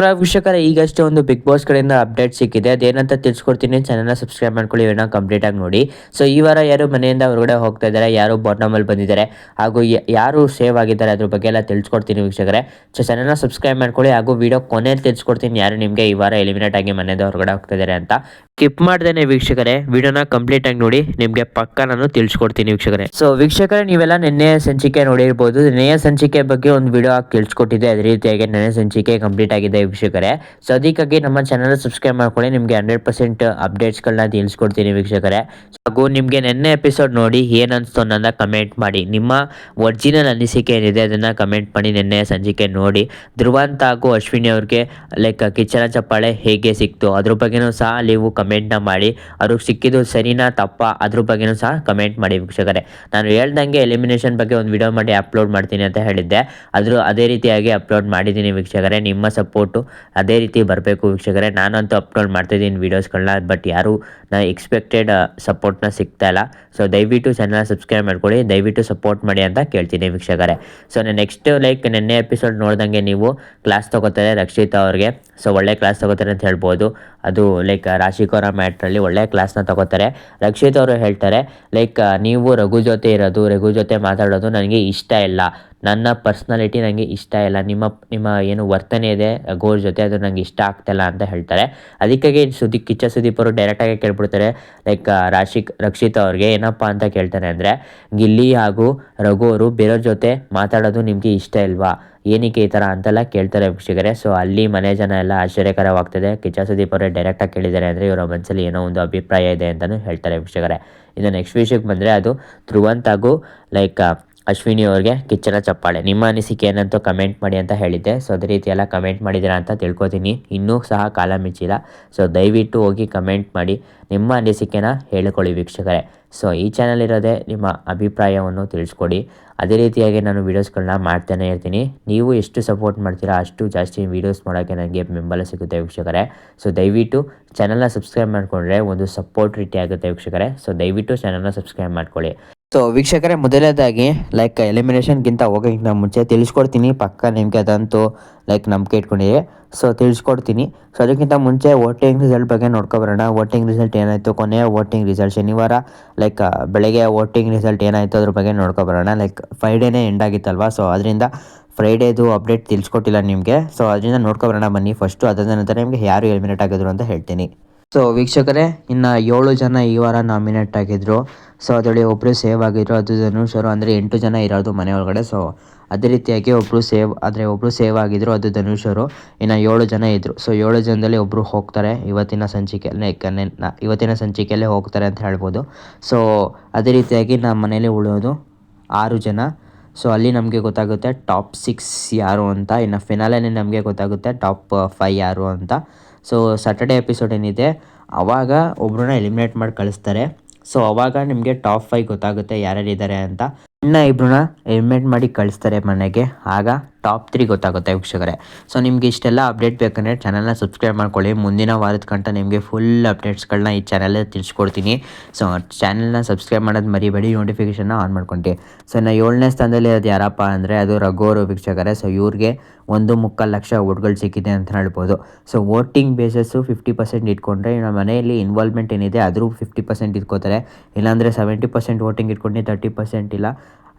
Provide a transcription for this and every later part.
ವೀಕ್ಷಕರ, ಈಗಷ್ಟೇ ಒಂದು ಬಿಗ್ ಬಾಸ್ ಕಡೆಯಿಂದ ಅಪ್ಡೇಟ್ ಸಿಕ್ಕಿದೆ. ಅದೇನಂತ ತಿಳಿಸ್ಕೊಡ್ತೀನಿ ಚಾನಲ್ನ ಸಬ್ಸ್ಕ್ರೈಬ್ ಮಾಡ್ಕೊಳ್ಳಿ ಇವನ್ನ ಕಂಪ್ಲೀಟ್ ಆಗಿ ನೋಡಿ. ಸೊ ಈ ವಾರ ಯಾರು ಮನೆಯಿಂದ ಹೊರಗಡೆ ಹೋಗ್ತಾ ಇದ್ದಾರೆ, ಯಾರು ಬಾಟಮಲ್ಲಿ ಬಂದಿದ್ದಾರೆ, ಹಾಗೂ ಯಾರು ಸೇವ್ ಆಗಿದ್ದಾರೆ ಅದ್ರ ಬಗ್ಗೆ ಎಲ್ಲ ತಿಳಿಸ್ಕೊಡ್ತೀನಿ ವೀಕ್ಷಕರೇ. ಸೊ ಚಾನಲ್ನ ಸಬ್ಸ್ಕ್ರೈಬ್ ಮಾಡ್ಕೊಳ್ಳಿ, ಹಾಗೂ ವಿಡಿಯೋ ಕೊನೆಯಲ್ಲಿ ತಿಳಿಸ್ಕೊಡ್ತೀನಿ ಯಾರು ನಿಮಗೆ ಈ ವಾರ ಎಲಿಮಿನೇಟ್ ಆಗಿ ಮನೆಯಿಂದ ಹೊರಗಡೆ ಹೋಗ್ತಾ ಇದ್ದಾರೆ ಅಂತ. ಸ್ಕಿಪ್ ಮಾಡ್ದೇನೆ ವೀಕ್ಷಕರೇ, ವಿಡಿಯೋನ ಕಂಪ್ಲೀಟ್ ಆಗಿ ನೋಡಿ, ನಿಮಗೆ ಪಕ್ಕ ನಾನು ತಿಳಿಸ್ಕೊಡ್ತೀನಿ ವೀಕ್ಷಕರೇ. ಸೊ ವೀಕ್ಷಕರೇ, ನೀವೆಲ್ಲ ನಿನ್ನೆ ಸಂಚಿಕೆ ನೋಡಿರ್ಬೋದು. ನಿನ್ನೆಯ ಸಂಚಿಕೆ ಬಗ್ಗೆ ಒಂದು ವಿಡಿಯೋ ಹಾಕಿ ತಿಳಿಸ್ಕೊಟ್ಟಿದ್ದೆ. ಅದೇ ರೀತಿಯಾಗಿ ನೆನೆ ಸಂಚಿಕೆ ಕಂಪ್ಲೀಟ್ ಆಗಿದೆ ವೀಕ್ಷಕರೇ. ಸೊ ಅದಕ್ಕಾಗಿ ನಮ್ಮ ಚಾನಲ್ ಸಬ್ಸ್ಕ್ರೈಬ್ ಮಾಡ್ಕೊಳ್ಳಿ. ನಿಮಗೆ ಹಂಡ್ರೆಡ್ ಪರ್ಸೆಂಟ್ ಅಪ್ಡೇಟ್ಸ್ಗಳನ್ನ ತಿಳಿಸ್ಕೊಡ್ತೀನಿ ವೀಕ್ಷಕರೇ. ಹಾಗೂ ನಿಮಗೆ ನೆನ್ನೆ ಎಪಿಸೋಡ್ ನೋಡಿ ಏನು ಅನಿಸ್ತು ಅನ್ನೋದನ್ನ ಕಮೆಂಟ್ ಮಾಡಿ. ನಿಮ್ಮ ಒರಿಜಿನಲ್ ಅನಿಸಿಕೆ ಏನಿದೆ ಅದನ್ನು ಕಮೆಂಟ್ ಮಾಡಿ ನಿನ್ನೆ ಸಂಚಿಕೆ ನೋಡಿ. ಧ್ರುವಂತ ಹಾಗೂ ಅಶ್ವಿನಿ ಅವ್ರಿಗೆ ಲೈಕ್ ಕಿಚ್ಚನ ಚಪ್ಪಾಳೆ ಹೇಗೆ ಸಿಕ್ತು? ಅದ್ರ ಬಗ್ಗೆನೂ ಸಹ ನೀವು ಕಮೆಂಟ್ನ ಮಾಡಿ. ಅವ್ರಿಗೆ ಸಿಕ್ಕಿದ್ದು ಸರಿನಾ ತಪ್ಪ? ಅದ್ರ ಬಗ್ಗೆನೂ ಸಹ ಕಮೆಂಟ್ ಮಾಡಿ ವೀಕ್ಷಕರೇ. ನಾನು ಹೇಳ್ದಂಗೆ ಎಲಿಮಿನೇಷನ್ ಬಗ್ಗೆ ಒಂದು ವಿಡಿಯೋ ಮಾಡಿ ಅಪ್ಲೋಡ್ ಮಾಡ್ತೀನಿ ಅಂತ ಹೇಳಿದ್ದೆ. ಆದರೂ ಅದೇ ರೀತಿಯಾಗಿ ಅಪ್ಲೋಡ್ ಮಾಡಿದ್ದೀನಿ ವೀಕ್ಷಕರೇ. ನಿಮ್ಮ ಸಪೋರ್ಟು ಅದೇ ರೀತಿ ಬರಬೇಕು ವೀಕ್ಷಕರೇ. ನಾನಂತೂ ಅಪ್ಲೋಡ್ ಮಾಡ್ತಿದ್ದೀನಿ ವೀಡಿಯೋಸ್ಗಳನ್ನ ಬಟ್ ಯಾರೂ ನಾ ಎಕ್ಸ್ಪೆಕ್ಟೆಡ್ ಸಪೋರ್ಟ್ನ ಸಿಗ್ತಾ ಇಲ್ಲ. ಸೊ ದಯವಿಟ್ಟು ಚಾನಲ್ನ ಸಬ್ಸ್ಕ್ರೈಬ್ ಮಾಡ್ಕೊಳ್ಳಿ. ದಯವಿಟ್ಟು ಸಪೋರ್ಟ್ ಮಾಡಿ ಅಂತ ಕೇಳ್ತೀನಿ ವೀಕ್ಷಕರೇ. ಸೊ ನೆಕ್ಸ್ಟ್ ಲೈಕ್ ನೆನ್ನೆ ಎಪಿಸೋಡ್ ನೋಡ್ದಂಗೆ ನೀವು ಕ್ಲಾಸ್ ತಗೋತಾರೆ ರಕ್ಷಿತಾ ಅವ್ರಿಗೆ. ಸೊ ಒಳ್ಳೆ ಕ್ಲಾಸ್ ತಗೋತಾರೆ ಅಂತ ಹೇಳ್ಬೋದು. ಅದು ಲೈಕ್ ರಾಶಿಕೋರ ಮ್ಯಾಟ್ರಲ್ಲಿ ಒಳ್ಳೆಯ ಕ್ಲಾಸ್ನ ತಗೋತಾರೆ. ರಕ್ಷಿತ್ ಅವರು ಹೇಳ್ತಾರೆ ಲೈಕ್ ನೀವು ರಘು ಜೊತೆ ಇರೋದು, ರಘು ಜೊತೆ ಮಾತಾಡೋದು ನನಗೆ ಇಷ್ಟ ಇಲ್ಲ. ನನ್ನ ಪರ್ಸ್ನಾಲಿಟಿ ನನಗೆ ಇಷ್ಟ ಇಲ್ಲ. ನಿಮ್ಮ ನಿಮ್ಮ ಏನು ವರ್ತನೆ ಇದೆ, ಗೋರ್ ಜೊತೆ ಅದು ನನಗೆ ಇಷ್ಟ ಆಗ್ತಿಲ್ಲ ಅಂತ ಹೇಳ್ತಾರೆ. ಅದಕ್ಕಾಗಿ ಸುದೀಪ್ ಕಿಚ್ಚ ಸುದೀಪ್ ಅವರು ಡೈರೆಕ್ಟಾಗಿ ಕೇಳ್ಬಿಡ್ತಾರೆ. ಲೈಕ್ ರಾಶಿಕ್, ರಕ್ಷಿತ್ ಅವ್ರಿಗೆ ಏನಪ್ಪ ಅಂತ ಕೇಳ್ತಾರೆ ಅಂದರೆ, ಗಿಲ್ಲಿ ಹಾಗೂ ರಘು ಅವರು ಬೇರೆಯವ್ರ ಜೊತೆ ಮಾತಾಡೋದು ನಿಮಗೆ ಇಷ್ಟ ಇಲ್ವಾ? ಏನಕ್ಕೆ ಈ ಥರ ಅಂತೆಲ್ಲ ಕೇಳ್ತಾರೆ ವೀಕ್ಷಕರೇ. ಸೊ ಅಲ್ಲಿ ಮನೆ ಜನ ಎಲ್ಲ ಆಶ್ಚರ್ಯಕರವಾಗ್ತದೆ. ಕಿಚ್ಚ ಸುದೀಪ್ ಅವರೇ ಡೈರೆಕ್ಟಾಗಿ ಕೇಳಿದ್ದಾರೆ ಅಂದರೆ ಇವರ ಮನಸ್ಸಲ್ಲಿ ಏನೋ ಒಂದು ಅಭಿಪ್ರಾಯ ಇದೆ ಅಂತಲೂ ಹೇಳ್ತಾರೆ ವೀಕ್ಷಕರೇ. ಇನ್ನು ನೆಕ್ಸ್ಟ್ ವಿಷಯಕ್ಕೆ ಬಂದರೆ ಅದು ಧ್ರುವಂತ್ ಹಾಗೂ ಲೈಕ್ ಅಶ್ವಿನಿ ಅವ್ರಿಗೆ ಕಿಚ್ಚನ ಚಪ್ಪಾಳೆ. ನಿಮ್ಮ ಅನಿಸಿಕೆ ಏನಂತೂ ಕಮೆಂಟ್ ಮಾಡಿ ಅಂತ ಹೇಳಿದ್ದೆ. ಸೊ, ಅದೇ ರೀತಿ ಎಲ್ಲ ಕಮೆಂಟ್ ಮಾಡಿದ್ದೀರಾ ಅಂತ ತಿಳ್ಕೊತೀನಿ. ಇನ್ನೂ ಸಹ ಕಾಲ ಮಿಚ್ಚಿಲ್ಲ. ಸೊ, ದಯವಿಟ್ಟು ಹೋಗಿ ಕಮೆಂಟ್ ಮಾಡಿ ನಿಮ್ಮ ಅನಿಸಿಕೆನ ಹೇಳಿಕೊಳ್ಳಿ ವೀಕ್ಷಕರೇ. ಸೊ, ಈ ಚಾನಲ್ ಇರೋದೇ ನಿಮ್ಮ ಅಭಿಪ್ರಾಯವನ್ನು ತಿಳಿಸ್ಕೊಡಿ. ಅದೇ ರೀತಿಯಾಗಿ ನಾನು ವೀಡಿಯೋಸ್ಗಳನ್ನ ಮಾಡ್ತಾನೆ ಇರ್ತೀನಿ. ನೀವು ಎಷ್ಟು ಸಪೋರ್ಟ್ ಮಾಡ್ತೀರಾ ಅಷ್ಟು ಜಾಸ್ತಿ ವೀಡಿಯೋಸ್ ಮಾಡೋಕ್ಕೆ ನನಗೆ ಬೆಂಬಲ ಸಿಗುತ್ತೆ ವೀಕ್ಷಕರೇ. ಸೊ, ದಯವಿಟ್ಟು ಚಾನಲ್ನ ಸಬ್ಸ್ಕ್ರೈಬ್ ಮಾಡಿಕೊಂಡ್ರೆ ಒಂದು ಸಪೋರ್ಟ್ ರೀತಿ ಆಗುತ್ತೆ ವೀಕ್ಷಕರೇ. ಸೊ, ದಯವಿಟ್ಟು ಚಾನಲ್ನ ಸಬ್ಸ್ಕ್ರೈಬ್ ಮಾಡ್ಕೊಳ್ಳಿ. ಸೊ ವೀಕ್ಷಕರೇ, ಮೊದಲನೇದಾಗಿ ಲೈಕ್ ಎಲಿಮಿನೇಷನ್ಗಿಂತ ಹೋಗೋಕ್ಕಿಂತ ಮುಂಚೆ ತಿಳಿಸ್ಕೊಡ್ತೀನಿ. ಪಕ್ಕ ನಿಮಗೆ ಅದಂತೂ ಲೈಕ್ ನಂಬಿಕೆ ಇಟ್ಕೊಂಡಿದೆ ಸೊ ತಿಳಿಸ್ಕೊಡ್ತೀನಿ. ಸೊ ಅದಕ್ಕಿಂತ ಮುಂಚೆ ವೋಟಿಂಗ್ ರಿಸಲ್ಟ್ ಬಗ್ಗೆ ನೋಡ್ಕೊಬರೋಣ ವೋಟಿಂಗ್ ರಿಸಲ್ಟ್ ಏನಾಯಿತು ಕೊನೆಯ ವೋಟಿಂಗ್ ರಿಸಲ್ಟ್ ಶನಿವಾರ. ಲೈಕ್ ಬೆಳಗ್ಗೆ ವೋಟಿಂಗ್ ರಿಸಲ್ಟ್ ಏನಾಯಿತು ಅದ್ರ ಬಗ್ಗೆ ನೋಡ್ಕೊಬರೋಣ ಲೈಕ್ ಫ್ರೈಡೇನೇ ಎಂಡ್ ಆಗಿತ್ತಲ್ವಾ? ಸೊ ಅದರಿಂದ ಫ್ರೈಡೇದು ಅಪ್ಡೇಟ್ ತಿಳಿಸ್ಕೊಟ್ಟಿಲ್ಲ ನಿಮಗೆ. ಸೊ ಅದರಿಂದ ನೋಡ್ಕೊಬರೋಣ ಬನ್ನಿ. ಫಸ್ಟು ಅದಾದ ನಂತರ ನಿಮಗೆ ಯಾರು ಎಲಿಮಿನೇಟ್ ಆಗಿದ್ರು ಅಂತ ಹೇಳ್ತೀನಿ. ಸೊ ವೀಕ್ಷಕರೇ, ಇನ್ನು ಏಳು ಜನ ಈ ವಾರ ನಾಮಿನೇಟ್ ಆಗಿದ್ರು. ಸೊ ಅದರಲ್ಲಿ ಒಬ್ಬರು ಸೇವ್ ಆಗಿದ್ರು. ಅದು ಧನುಷ್ ಅವರು ಅಂದರೆ ಎಂಟು ಜನ ಇರೋದು ಮನೆ ಒಳಗಡೆ. ಸೊ ಅದೇ ರೀತಿಯಾಗಿ ಒಬ್ಬರು ಸೇವ್ ಆದರೆ ಒಬ್ಬರು ಸೇವ್ ಆಗಿದ್ರು, ಅದು ಧನುಷ್ ಅವರು ಇನ್ನು ಏಳು ಜನ ಇದ್ದರು ಸೊ ಏಳು ಜನದಲ್ಲಿ ಒಬ್ಬರು ಹೋಗ್ತಾರೆ ಇವತ್ತಿನ ಸಂಚಿಕೆ ಇವತ್ತಿನ ಸಂಚಿಕೆಯಲ್ಲೇ ಹೋಗ್ತಾರೆ ಅಂತ ಹೇಳ್ಬೋದು. ಸೊ ಅದೇ ರೀತಿಯಾಗಿ ನಮ್ಮ ಮನೇಲಿ ಉಳಿಯೋದು ಆರು ಜನ. ಸೊ ಅಲ್ಲಿ ನಮಗೆ ಗೊತ್ತಾಗುತ್ತೆ ಟಾಪ್ ಸಿಕ್ಸ್ ಯಾರು ಅಂತ. ಇನ್ನು ಫಿನಾಲೆನೇ ನಮಗೆ ಗೊತ್ತಾಗುತ್ತೆ ಟಾಪ್ ಫೈ ಯಾರು ಅಂತ. ಸೊ ಸ್ಯಾಟರ್ಡೇ ಎಪಿಸೋಡ್ ಏನಿದೆ, ಅವಾಗ ಒಬ್ಬರನ್ನ ಎಲಿಮಿನೇಟ್ ಮಾಡಿ ಕಳಿಸ್ತಾರೆ. ಸೊ ಅವಾಗ ನಿಮಗೆ ಟಾಪ್ ಫೈವ್ ಗೊತ್ತಾಗುತ್ತೆ ಯಾರ್ಯಾರಿದ್ದಾರೆ ಅಂತ. ಇನ್ನು ಇಬ್ಬರನ್ನ ಎಲಿಮಿನೇಟ್ ಮಾಡಿ ಕಳಿಸ್ತಾರೆ ಮನೆಗೆ. ಆಗ ಟಾಪ್ ತ್ರೀ ಗೊತ್ತಾಗುತ್ತೆ ವೀಕ್ಷಕರೇ. ಸೊ ನಿಮಗೆ ಇಷ್ಟೆಲ್ಲ ಅಪ್ಡೇಟ್ ಬೇಕಂದರೆ ಚಾನಲ್ನ ಸಬ್ಸ್ಕ್ರೈಬ್ ಮಾಡ್ಕೊಳ್ಳಿ. ಮುಂದಿನ ವಾರದ ಕಂಟ ನಿಮಗೆ ಫುಲ್ ಅಪ್ಡೇಟ್ಸ್ಗಳನ್ನ ಈ ಚಾನಲಲ್ಲಿ ತಿಳಿಸ್ಕೊಡ್ತೀನಿ. ಸೊ ಚಾನಲ್ನ ಸಬ್ಸ್ಕ್ರೈಬ್ ಮಾಡೋದು ಮರಿಬೇಡಿ ನೋಟಿಫಿಕೇಷನ್ನ ಆನ್ ಮಾಡ್ಕೊಂಡಿ. ಸೊ ಇನ್ನು ಏಳನೇ ಸ್ಥಾನದಲ್ಲಿ ಅದು ಯಾರಪ್ಪ ಅಂದರೆ ಅದು ರಘುವರು ವೀಕ್ಷಕರೇ. ಸೊ ಇವ್ರಿಗೆ ಒಂದು ಮುಕ್ಕಾಲು ಲಕ್ಷ ಓಟ್ಗಳು ಸಿಕ್ಕಿದೆ ಅಂತ ಹೇಳ್ಬೋದು. So voting basis fifty percent ಇಟ್ಕೊಂಡ್ರೆ ನಮ್ಮ ಮನೆಯಲ್ಲಿ ಇನ್ವಾಲ್ವ್ಮೆಂಟ್ ಏನಿದೆ ಅದರೂ ಫಿಫ್ಟಿ ಪರ್ಸೆಂಟ್ ಇಟ್ಕೋತಾರೆ. ಇಲ್ಲಾಂದರೆ ಸೆವೆಂಟಿ ಪರ್ಸೆಂಟ್ ವೋಟಿಂಗ್ ಇಟ್ಕೊಂಡು ತರ್ಟಿ ಪರ್ಸೆಂಟ್ ಇಲ್ಲ.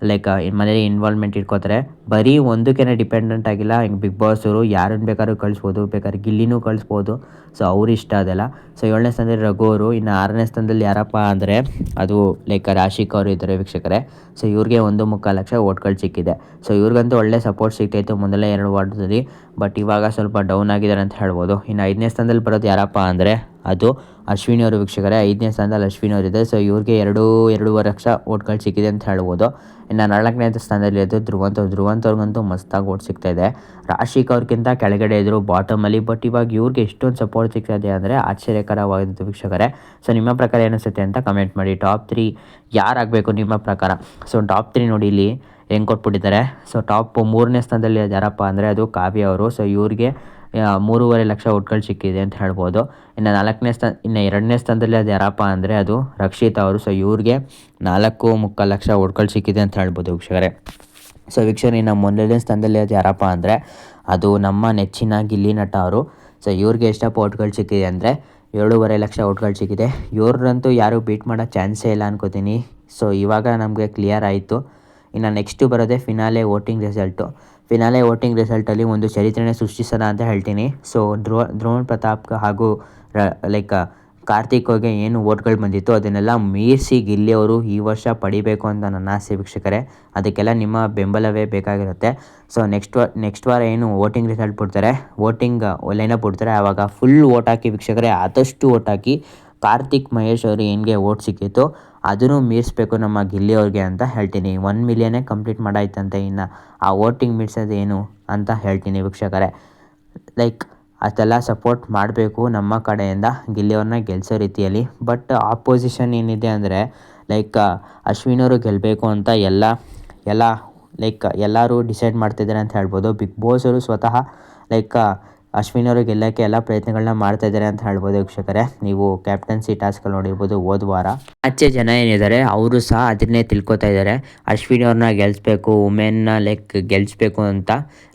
ಲೈಕ್ ಮನೇಲಿ ಇನ್ವಾಲ್ವ್ಮೆಂಟ್ ಇಟ್ಕೋತಾರೆ. ಬರೀ ಒಂದಕ್ಕೇನೆ ಡಿಪೆಂಡೆಂಟ್ ಆಗಿಲ್ಲ. ಹಿಂಗೆ ಬಿಗ್ ಬಾಸ್ ಅವರು ಯಾರನ್ನು ಬೇಕಾದ್ರೂ ಕಳಿಸ್ಬೋದು, ಬೇಕಾದ್ರೆ ಗಿಲ್ಲಿನೂ ಕಳಿಸ್ಬೋದು. ಸೊ ಅವ್ರ ಇಷ್ಟ ಅದೆಲ್ಲ. ಸೊ ಏಳನೇ ಸ್ಥಾನದಲ್ಲಿ ರಘು ಅವರು, ಇನ್ನು ಆರನೇ ಸ್ಥಾನದಲ್ಲಿ ಯಾರಪ್ಪ ಅಂದರೆ ಅದು ಲೈಕ್ ರಾಶಿಕ್ ಅವರು ಇದ್ದಾರೆ ವೀಕ್ಷಕರೇ. ಸೊ ಇವ್ರಿಗೆ ಒಂದು ಮುಕ್ಕಾಲು ಲಕ್ಷ ಓಟ್ಗಳು ಸಿಕ್ಕಿದೆ. ಸೊ ಇವ್ರಿಗಂತೂ ಒಳ್ಳೆ ಸಪೋರ್ಟ್ ಸಿಗ್ತಾಯಿತ್ತು ಮೊದಲೇ ಎರಡು ವಾರದಲ್ಲಿ. ಬಟ್ ಇವಾಗ ಸ್ವಲ್ಪ ಡೌನ್ ಆಗಿದ್ದಾರೆ ಅಂತ ಹೇಳ್ಬೋದು. ಇನ್ನು ಐದನೇ ಸ್ಥಾನದಲ್ಲಿ ಬರೋದು ಯಾರಪ್ಪ ಅಂದರೆ ಅದು ಅಶ್ವಿನಿ ಅವರು ವೀಕ್ಷಕರೇ, ಐದನೇ ಸ್ಥಾನದಲ್ಲಿ ಅಶ್ವಿನಿ ಅವರಿದೆ ಸೊ ಇವ್ರಿಗೆ ಎರಡು, ಎರಡೂವರೆ ಲಕ್ಷ ಓಟ್ಗಳು ಸಿಕ್ಕಿದೆ ಅಂತ ಹೇಳ್ಬೋದು. ಇನ್ನು ನಾಲ್ಕನೇ ಸ್ಥಾನದಲ್ಲಿ ಇದ್ದು ಧ್ರುವಂತ. ಧ್ರುವಂತ ಅವ್ರಿಗಂತೂ ಮಸ್ತಾಗಿ ಓಟ್ ಸಿಗ್ತಾ ಇದೆ. ರಾಶಿಕ್ ಅವ್ರಿಗಿಂತ ಕೆಳಗಡೆ ಇದ್ರು ಬಾಟಮಲ್ಲಿ ಬಟ್ ಇವಾಗ ಇವ್ರಿಗೆ ಎಷ್ಟೊಂದು ಸಪೋರ್ಟ್ ಸಿಗ್ತಾ ಇದೆ ಅಂದರೆ ಆಶ್ಚರ್ಯಕರವಾಗಿದ್ದು ವೀಕ್ಷಕರೇ. ಸೊ ನಿಮ್ಮ ಪ್ರಕಾರ ಏನಿಸುತ್ತೆ ಅಂತ ಕಮೆಂಟ್ ಮಾಡಿ. ಟಾಪ್ ತ್ರೀ ಯಾರಾಗಬೇಕು ನಿಮ್ಮ ಪ್ರಕಾರ? ಸೊ ಟಾಪ್ ತ್ರೀ ನೋಡಿ ಇಲ್ಲಿ ಹೆಂಗೆ ಕೊಟ್ಬಿಟ್ಟಿದ್ದಾರೆ. ಸೊ ಟಾಪ್ ಮೂರನೇ ಸ್ಥಾನದಲ್ಲಿ ಯಾರಪ್ಪ ಅಂದರೆ ಅದು ಕಾವ್ಯ ಅವರು. ಸೊ ಇವ್ರಿಗೆ ಮೂರುವರೆ ಲಕ್ಷ ಓಟ್ಗಳು ಸಿಕ್ಕಿದೆ ಅಂತ ಹೇಳ್ಬೋದು. ಇನ್ನು ನಾಲ್ಕನೇ ಸ್ಥಾನ ಇನ್ನು ಎರಡನೇ ಸ್ಥಾನದಲ್ಲಿ ಅದು ಯಾರಪ್ಪ ಅಂದರೆ ಅದು ರಕ್ಷಿತ್ ಅವರು. ಸೊ ಇವ್ರಿಗೆ ನಾಲ್ಕು ಮುಕ್ಕಾಲು ಲಕ್ಷ ಓಟ್ಗಳು ಸಿಕ್ಕಿದೆ ಅಂತ ಹೇಳ್ಬೋದು ವೀಕ್ಷಕರೇ. ಸೊ ವೀಕ್ಷಕರೇ, ಇನ್ನು ಮೊದಲನೇ ಸ್ಥಾನದಲ್ಲಿ ಅದು ಯಾರಪ್ಪ ಅಂದರೆ ಅದು ನಮ್ಮ ನೆಚ್ಚಿನ ಗಿಲ್ಲಿ ನಟ ಅವರು. ಸೊ ಇವ್ರಿಗೆ ಎಷ್ಟಪ್ಪ ಓಟ್ಗಳು ಸಿಕ್ಕಿದೆ ಅಂದರೆ ಏಳೂವರೆ ಲಕ್ಷ ಓಟ್ಗಳು ಸಿಕ್ಕಿದೆ. ಇವ್ರಂತೂ ಯಾರೂ ಬೀಟ್ ಮಾಡೋ ಚಾನ್ಸೇ ಇಲ್ಲ ಅನ್ಕೋತೀನಿ. ಸೊ ಇವಾಗ ನಮಗೆ ಕ್ಲಿಯರ್ ಆಯಿತು. ಇನ್ನು ನೆಕ್ಸ್ಟು ಬರೋದೇ finale voting result finale voting ರಿಸಲ್ಟಲ್ಲಿ ಒಂದು ಚರಿತ್ರೆನೇ ಸೃಷ್ಟಿಸೋಣ ಅಂತ ಹೇಳ್ತೀನಿ. ಸೊ ಧ್ರುವ ಧ್ರುವನ್ ಪ್ರತಾಪ್ ಹಾಗೂ ಲೈಕ್ ಕಾರ್ತಿಕ್ ಅವ್ರಿಗೆ ಏನು ವೋಟ್ಗಳು ಬಂದಿತ್ತು ಅದನ್ನೆಲ್ಲ ಮೀರಿಸಿ ಗಿಲ್ಲಿ ಅವರು ಈ ವರ್ಷ ಪಡಿಬೇಕು ಅಂತ ನನ್ನ ಆಸೆ ವೀಕ್ಷಕರೇ. ಅದಕ್ಕೆಲ್ಲ ನಿಮ್ಮ ಬೆಂಬಲವೇ ಬೇಕಾಗಿರುತ್ತೆ. ಸೊ ನೆಕ್ಸ್ಟ್ ವ ನೆಕ್ಸ್ಟ್ ವಾರ ಏನು ವೋಟಿಂಗ್ ರಿಸಲ್ಟ್ ಬಿಡ್ತಾರೆ ವೋಟಿಂಗ್ ಲೈನಪ್ ಬಿಡ್ತಾರೆ ಆವಾಗ ಫುಲ್ ವೋಟ್ ಹಾಕಿ ವೀಕ್ಷಕರೇ, ಆದಷ್ಟು ವೋಟ್ ಹಾಕಿ ಕಾರ್ತಿಕ್ ಮಹೇಶ್ ಅವರು ಹೆಂಗೆ ಓಟ್ ಸಿಕ್ಕಿತ್ತು, ಅದನ್ನು ಮೀರಿಸ್ಬೇಕು ನಮ್ಮ ಗಿಲ್ಲಿ ಅವ್ರಿಗೆ ಅಂತ ಹೇಳ್ತೀನಿ. ಒನ್ ಮಿಲಿಯನ್ನೇ ಕಂಪ್ಲೀಟ್ ಮಾಡಾಯ್ತಂತೆ ಇನ್ನು. ಆ ವೋಟಿಂಗ್ ಮೀರ್ಸೋದು ಏನು ಅಂತ ಹೇಳ್ತೀನಿ ವೀಕ್ಷಕರೇ. ಲೈಕ್ ಅದೆಲ್ಲ ಸಪೋರ್ಟ್ ಮಾಡಬೇಕು ನಮ್ಮ ಕಡೆಯಿಂದ ಗಿಲ್ಲಿಯವ್ರನ್ನ ಗೆಲ್ಲಿಸೋ ರೀತಿಯಲ್ಲಿ. ಬಟ್ ಆಪೋಸಿಷನ್ ಏನಿದೆ ಅಂದರೆ, ಲೈಕ್ ಅಶ್ವಿನವರು ಗೆಲ್ಲಬೇಕು ಅಂತ ಎಲ್ಲ ಎಲ್ಲ, ಲೈಕ್, ಎಲ್ಲರೂ ಡಿಸೈಡ್ ಮಾಡ್ತಿದ್ದಾರೆ ಅಂತ ಹೇಳ್ಬೋದು. ಬಿಗ್ ಬಾಸ್ ಅವರು ಸ್ವತಃ, ಲೈಕ್ ಅಶ್ವಿನ್ ಅವರು ಗೆಲ್ಲಕ್ಕೆ ಎಲ್ಲ ಪ್ರಯತ್ನಗಳನ್ನ ಮಾಡ್ತಾ ಇದ್ದಾರೆ ಅಂತ ಹೇಳ್ಬೋದು ವೀಕ್ಷಕರೇ. ನೀವು ಕ್ಯಾಪ್ಟನ್ಸಿ ಟಾಸ್ಕಲ್ಲಿ ನೋಡಿರ್ಬೋದು ಹೋದ ವಾರ ಆಚೆ ಜನ ಏನಿದ್ದಾರೆ, ಅವರು ಸಹ ಅದನ್ನೇ ತಿಳ್ಕೊತಾ ಇದ್ದಾರೆ. ಅಶ್ವಿನ್ ಅವ್ರನ್ನ ಗೆಲ್ಲಿಸ್ಬೇಕು ವುಮೆನ್ನ ಲೈಕ್ ಗೆಲ್ಲಿಸ್ಬೇಕು ಅಂತ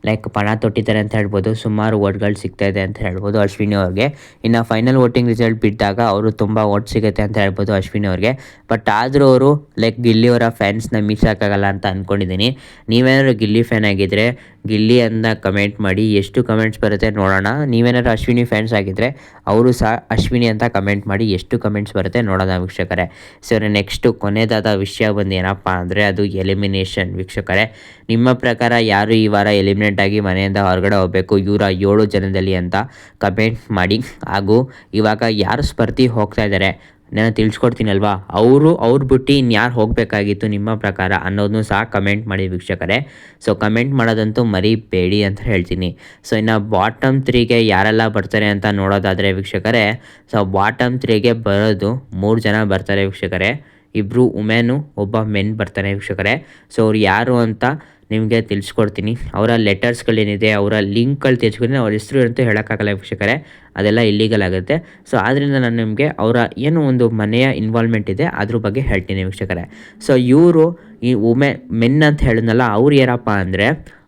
ಲೈಕ್ ಪಣ ತೊಟ್ಟಿದ್ದಾರೆ ಅಂತ ಹೇಳ್ಬೋದು. ಸುಮಾರು ಓಟ್ಗಳು ಸಿಗ್ತಾ ಇದೆ ಅಂತ ಹೇಳ್ಬೋದು ಅಶ್ವಿನಿ ಅವ್ರಿಗೆ ಇನ್ನು ಫೈನಲ್ ವೋಟಿಂಗ್ ರಿಸಲ್ಟ್ ಬಿಟ್ಟಾಗ ಅವರು ತುಂಬ ಓಟ್ ಸಿಗುತ್ತೆ ಅಂತ ಹೇಳ್ಬೋದು ಅಶ್ವಿನಿ ಅವ್ರಿಗೆ ಬಟ್ ಆದರೂ ಅವರು ಲೈಕ್ ಗಿಲ್ಲಿಯವರ ಫ್ಯಾನ್ಸ್ನ ಮೀರ್ಸೋಕ್ಕಾಗಲ್ಲ ಅಂತ ಅಂದ್ಕೊಂಡಿದ್ದೀನಿ ನೀವೇನಾದ್ರು ಗಿಲ್ಲಿ ಫ್ಯಾನ್ ಆಗಿದ್ದರೆ ಗಿಲ್ಲಿ ಅಂತ ಕಮೆಂಟ್ ಮಾಡಿ ಎಷ್ಟು ಕಮೆಂಟ್ಸ್ ಬರುತ್ತೆ ನೋಡೋಣ. ನೀವೇನಾದ್ರು ಅಶ್ವಿನಿ ಫ್ಯಾನ್ಸ್ ಆಗಿದ್ದರೆ ಅವರು ಸಹ ಅಶ್ವಿನಿ ಅಂತ ಕಮೆಂಟ್ ಮಾಡಿ ಎಷ್ಟು ಕಮೆಂಟ್ಸ್ ಬರುತ್ತೆ ನೋಡೋಣ ವೀಕ್ಷಕರೇ. ಸೊ ನೆಕ್ಸ್ಟು ಕೊನೆಯದಾದ ವಿಷಯ ಬಂದು ಏನಪ್ಪ ಅಂದರೆ ಅದು ಎಲಿಮಿನೇಷನ್ ವೀಕ್ಷಕರೇ. ನಿಮ್ಮ ಪ್ರಕಾರ ಯಾರು ಈ ವಾರ ಎಲಿಮಿನೇಟ್ ಆಗಿ ಮನೆಯಿಂದ ಹೊರಗಡೆ ಹೋಗಬೇಕು? ಇವರ ಏಳು ಜನದಲ್ಲಿ ಅಂತ ಕಮೆಂಟ್ ಮಾಡಿ. ಹಾಗೂ ಇವಾಗ ಯಾರು ಸ್ಪರ್ಧಿ ಹೋಗ್ತಾ ಇದ್ದಾರೆ ನಾನು ತಿಳಿಸ್ಕೊಡ್ತೀನಿ ಅಲ್ವಾ ಅವರು, ಅವ್ರು ಬಿಟ್ಟು ಇನ್ಯಾರು ಹೋಗಬೇಕಾಗಿತ್ತು ನಿಮ್ಮ ಪ್ರಕಾರ ಅನ್ನೋದನ್ನು ಸಹ ಕಮೆಂಟ್ ಮಾಡಿ ವೀಕ್ಷಕರೇ. ಸೊ ಕಮೆಂಟ್ ಮಾಡೋದಂತೂ ಮರಿಬೇಡಿ ಅಂತ ಹೇಳ್ತೀನಿ. ಸೊ ಇನ್ನು ಬಾಟಮ್ ತ್ರೀಗೆ ಯಾರೆಲ್ಲ ಬರ್ತಾರೆ ಅಂತ ನೋಡೋದಾದರೆ ವೀಕ್ಷಕರೇ ಸೊ ಬಾಟಮ್ ತ್ರೀಗೆ ಬರೋದು ಮೂರು ಜನ ಬರ್ತಾರೆ ವೀಕ್ಷಕರೇ. ಇಬ್ಬರು ವುಮೆನು ಒಬ್ಬ ಮೆನ್ ಬರ್ತಾರೆ ವೀಕ್ಷಕರೇ. ಸೊ ಅವ್ರು ಯಾರು ಅಂತ ನಿಮಗೆ ತಿಳಿಸ್ಕೊಡ್ತೀನಿ. ಅವರ ಲೆಟರ್ಸ್ಗಳೇನಿದೆ, ಅವರ ಲಿಂಕ್ಗಳು ತಿಳಿಸ್ಕೊಡ್ತೀನಿ ಅವ್ರ ಹೆಸರು ಅಂತ ಹೇಳೋಕ್ಕಾಗಲ್ಲ ವೀಕ್ಷಕರೇ. ಅದೆಲ್ಲ ಇಲ್ಲೀಗಲ್ ಆಗುತ್ತೆ. ಸೊ ಆದ್ದರಿಂದ ನಾನು ನಿಮಗೆ ಅವರ ಏನು ಒಂದು ಮನೆಯ ಇನ್ವಾಲ್ವ್ಮೆಂಟ್ ಇದೆ, ಅದ್ರ ಬಗ್ಗೆ ಹೇಳ್ತೀನಿ ವೀಕ್ಷಕರೇ. ಸೊ ಇವರು ಈ ಉಮೆ ಮೆನ್ ಅಂತ ಹೇಳಿದ್ನಲ್ಲ, ಅವ್ರು ಏನಪ್ಪ ಅಂದರೆ,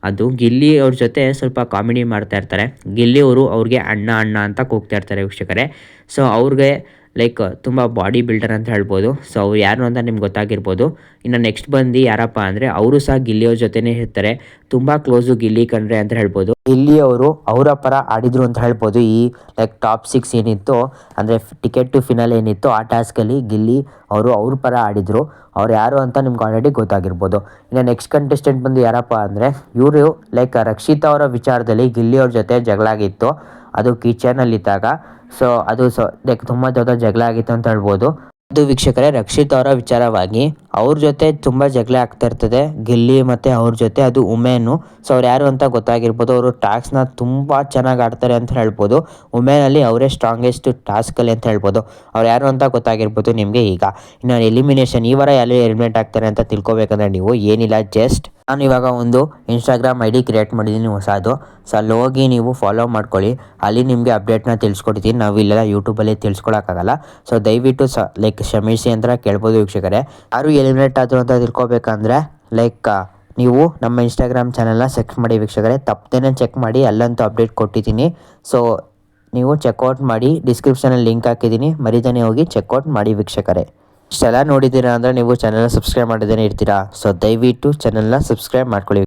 ಅದು ಗಿಲ್ಲಿ ಅವ್ರ ಜೊತೆ ಸ್ವಲ್ಪ ಕಾಮಿಡಿ ಮಾಡ್ತಾ ಇರ್ತಾರೆ. ಗಿಲ್ಲಿ ಅವರು ಅವ್ರಿಗೆ ಅಣ್ಣ ಅಣ್ಣ ಅಂತ ಕೂಗ್ತಾ ಇರ್ತಾರೆ ವೀಕ್ಷಕರೇ. ಸೊ ಅವ್ರಿಗೆ ಲೈಕ್ ತುಂಬ ಬಾಡಿ ಬಿಲ್ಡರ್ ಅಂತ ಹೇಳ್ಬೋದು. ಸೊ ಅವ್ರು ಯಾರು ಅಂತ ನಿಮ್ಗೆ ಗೊತ್ತಾಗಿರ್ಬೋದು. ಇನ್ನು ನೆಕ್ಸ್ಟ್ ಬಂದು ಯಾರಪ್ಪ ಅಂದರೆ, ಅವರು ಸಹ ಗಿಲ್ಲಿಯವ್ರ ಜೊತೆನೇ ಇರ್ತಾರೆ. ತುಂಬ ಕ್ಲೋಸು ಗಿಲ್ಲಿ ಕಂಡ್ರೆ ಅಂತ ಹೇಳ್ಬೋದು. ಗಿಲ್ಲಿ ಅವರು ಅವರ ಪರ ಆಡಿದ್ರು ಅಂತ ಹೇಳ್ಬೋದು. ಈ ಲೈಕ್ ಟಾಪ್ ಸಿಕ್ಸ್ ಏನಿತ್ತು, ಅಂದರೆ ಟಿಕೆಟ್ ಟು ಫಿನಲ್ ಏನಿತ್ತು, ಆ ಟಾಸ್ಕಲ್ಲಿ ಗಿಲ್ಲಿ ಅವರು ಅವ್ರ ಪರ ಆಡಿದರು. ಅವ್ರು ಯಾರು ಅಂತ ನಿಮ್ಗೆ ಆಲ್ರೆಡಿ ಗೊತ್ತಾಗಿರ್ಬೋದು. ಇನ್ನು ನೆಕ್ಸ್ಟ್ ಕಂಟೆಸ್ಟೆಂಟ್ ಬಂದು ಯಾರಪ್ಪ ಅಂದರೆ, ಇವರು ಲೈಕ್ ರಕ್ಷಿತಾ ಅವರ ವಿಚಾರದಲ್ಲಿ ಗಿಲ್ಲಿ ಅವ್ರ ಜೊತೆ ಜಗಳಾಗಿತ್ತು ಅದು ಕಿಚನಲ್ಲಿದ್ದಾಗ ಸೊ ಅದು ಸೊ ಲೈಕ್ ತುಂಬ ದೊಡ್ಡ ಜಗಳ ಆಗಿತ್ತು ಅಂತ ಹೇಳ್ಬೋದು. ಅದು ವೀಕ್ಷಕರೇ, ರಕ್ಷಿತ್ ಅವರ ವಿಚಾರವಾಗಿ ಅವ್ರ ಜೊತೆ ತುಂಬ ಜಗಳ ಆಗ್ತಾ ಇರ್ತದೆ. ಗಿಲ್ಲಿ ಮತ್ತು ಅವ್ರ ಜೊತೆ, ಅದು ಉಮೇನು. ಸೊ ಅವ್ರು ಯಾರು ಅಂತ ಗೊತ್ತಾಗಿರ್ಬೋದು. ಅವರು ಟಾಸ್ಕ್ನ ತುಂಬ ಚೆನ್ನಾಗಿ ಆಡ್ತಾರೆ ಅಂತ ಹೇಳ್ಬೋದು. ಉಮೇನಲ್ಲಿ ಅವರೇ ಸ್ಟ್ರಾಂಗೆಸ್ಟ್ ಟಾಸ್ಕಲ್ಲಿ ಅಂತ ಹೇಳ್ಬೋದು. ಅವ್ರು ಯಾರು ಅಂತ ಗೊತ್ತಾಗಿರ್ಬೋದು ನಿಮಗೆ ಈಗ. ಇನ್ನು ಎಲಿಮಿನೇಷನ್ ಈ ವಾರ ಎಲ್ಲಿ ಎಲಿಮಿನೇಟ್ ಆಗ್ತಾರೆ ಅಂತ ತಿಳ್ಕೊಬೇಕಂದ್ರೆ ನೀವು ಏನಿಲ್ಲ ಜಸ್ಟ್ ನಾನು ಇವಾಗ ಒಂದು ಇನ್ಸ್ಟಾಗ್ರಾಮ್ ಐ ಡಿ ಕ್ರಿಯೇಟ್ ಮಾಡಿದ್ದೀನಿ ಹೊಸದು. ಸೊ ಅಲ್ಲಿ ಹೋಗಿ ನೀವು ಫಾಲೋ ಮಾಡ್ಕೊಳ್ಳಿ. ಅಲ್ಲಿ ನಿಮಗೆ ಅಪ್ಡೇಟ್ನ ತಿಳಿಸ್ಕೊಡ್ತೀನಿ. ನಾವು ಇಲ್ಲೆಲ್ಲ ಯೂಟ್ಯೂಬಲ್ಲಿ ತಿಳಿಸ್ಕೊಳಕ್ಕಾಗಲ್ಲ. ಸೊ ದಯವಿಟ್ಟು ಸ ಲೈಕ್ ಕ್ಷಮಿಸಿ ಅಂತ ಕೇಳ್ಬೋದು ವೀಕ್ಷಕರೇ. ಯಾರು ಎಲಿಮಿನೇಟ್ ಆದರು ಅಂತ ತಿಳ್ಕೊಬೇಕಂದ್ರೆ ಲೈಕ್ ನೀವು ನಮ್ಮ ಇನ್ಸ್ಟಾಗ್ರಾಮ್ ಚಾನಲ್ನ ಚೆಕ್ ಮಾಡಿ ವೀಕ್ಷಕರೇ. ತಪ್ಪದೇನೆ ಚೆಕ್ ಮಾಡಿ, ಅಲ್ಲಂತೂ ಅಪ್ಡೇಟ್ ಕೊಟ್ಟಿದ್ದೀನಿ. ಸೊ ನೀವು ಚೆಕ್ಔಟ್ ಮಾಡಿ ಡಿಸ್ಕ್ರಿಪ್ಷನಲ್ಲಿ ಲಿಂಕ್ ಹಾಕಿದ್ದೀನಿ. ಮರಿದಾನೆ ಹೋಗಿ ಚೆಕ್ಔಟ್ ಮಾಡಿ ವೀಕ್ಷಕರೇ. ಇಷ್ಟೆಲ್ಲ ನೋಡಿದ್ದೀರಾ ಅಂದರೆ ನೀವು ಚಾನಲ್ನ ಸಬ್ಸ್ಕ್ರೈಬ್ ಮಾಡಿದ್ದೇನೆ ಇರ್ತೀರಾ. ಸೊ ದಯವಿಟ್ಟು ಚಾನಲ್ನ ಸಬ್ಸ್ಕ್ರೈಬ್ ಮಾಡ್ಕೊಳ್ಳಿ.